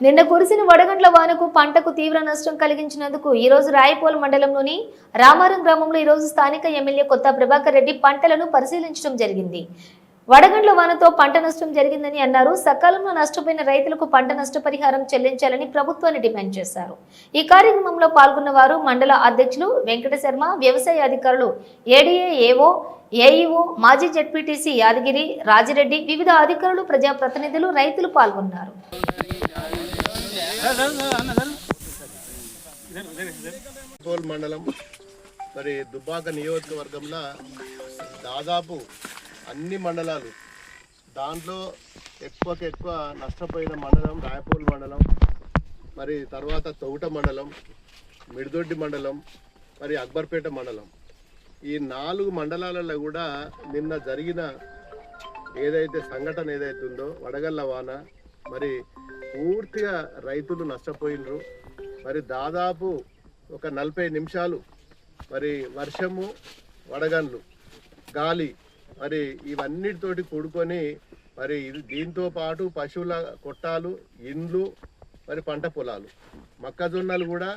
నిన్న కురిసిన వడగండ్ల వానకు పంటకు తీవ్ర నష్టం కలిగించినందుకు ఈ రోజు రాయపోల్ మండలంలోని రామారం గ్రామంలో ఈ రోజు స్థానిక ఎమ్మెల్యే కొత్త ప్రభాకర్ రెడ్డి పంటలను పరిశీలించడం జరిగింది. వడగండ్ల వానతో పంట నష్టం జరిగిందని అన్నారు. సకాలంలో నష్టపోయిన రైతులకు పంట నష్టపరిహారం చెల్లించాలని ప్రభుత్వాన్ని డిమాండ్ చేశారు. ఈ కార్యక్రమంలో పాల్గొన్న వారు మండల అధ్యక్షులు వెంకట శర్మ వ్యవసాయ అధికారులు ఏడీఏ ఏఓ ఏఈఓ మాజీ జడ్పీటీసీ యాదగిరి రాజిరెడ్డి వివిధ అధికారులు ప్రజాప్రతినిధులు రైతులు పాల్గొన్నారు. కోల్ మండలం మరి దుబ్బాక నియోజకవర్గంలో దాదాపు అన్ని మండలాలు దాంట్లో ఎక్కువకి ఎక్కువ నష్టపోయిన మండలం రాయపూల్ మండలం మరి తర్వాత తౌట మండలం మిడిదొడ్డి మండలం మరి అక్బర్పేట మండలం. ఈ నాలుగు మండలాలలో కూడా నిన్న జరిగిన ఏదైతే సంఘటన ఏదైతుందో ఉందో వడగళ్ళ వాన మరి పూర్తిగా రైతులు నష్టపోయినరు. మరి దాదాపు ఒక నలభై నిమిషాలు మరి వర్షము వడగండ్లు గాలి మరి ఇవన్నిటితోటి కూడుకొని మరి ఇది దీంతో పాటు పశువుల కొట్టాలు ఇండ్లు మరి పంట పొలాలు. మొక్కజొన్నలు కూడా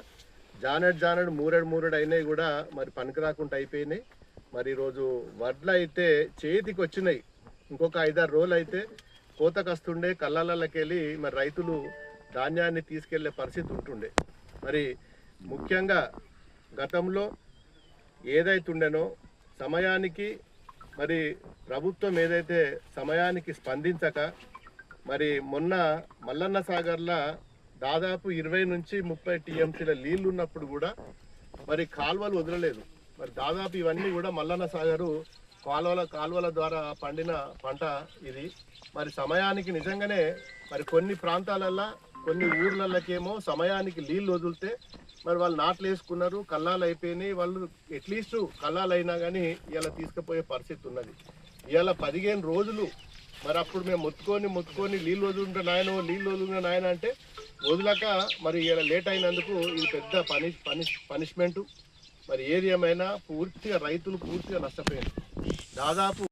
జానెడ్ జానెడ్ మూరెడు మూరెడు అయినాయి కూడా మరి పనికి రాకుండా అయిపోయినాయి. మరి ఈరోజు వడ్లు అయితే చేతికి వచ్చినాయి ఇంకొక ఐదారు రోజులు అయితే కోతకస్తుండే కళ్ళలకి మరి రైతులు ధాన్యాన్ని తీసుకెళ్ళే పరిస్థితి ఉంటుండే. మరి ముఖ్యంగా గతంలో ఏదైతుండెనో సమయానికి మరి ప్రభుత్వం ఏదైతే సమయానికి స్పందించక మరి మొన్న మల్లన్న సాగర్లో దాదాపు ఇరవై నుంచి ముప్పై టీఎంసీల నీళ్ళు ఉన్నప్పుడు కూడా మరి కాల్వలు వదలలేదు. మరి దాదాపు ఇవన్నీ కూడా మల్లన్న సాగరు కాలువల కాలువల ద్వారా పండిన పంట ఇది. మరి సమయానికి నిజంగానే మరి కొన్ని ప్రాంతాలల్లో కొన్ని ఊర్లకేమో సమయానికి నీళ్ళు వదిలితే మరి వాళ్ళు నాట్లు వేసుకున్నారు కల్లాలు అయిపోయినాయి. వాళ్ళు అట్లీస్ట్ కల్లాలు అయినా కానీ ఇలా తీసుకుపోయే పరిస్థితి ఉన్నది. ఇవాళ పదిహేను రోజులు మరి అప్పుడు మేము మొత్తుకొని మొత్తుకొని నీళ్ళు వదులుంటే నాయన నీళ్ళు వదులుంటే నాయన అంటే వదిలాక మరి ఇలా లేట్ అయినందుకు ఇది పెద్ద పనిష్ పనిష్ పనిష్మెంటు. మరి ఏది ఏమైనా పూర్తిగా రైతులు పూర్తిగా నష్టపోయారు. దాదాపు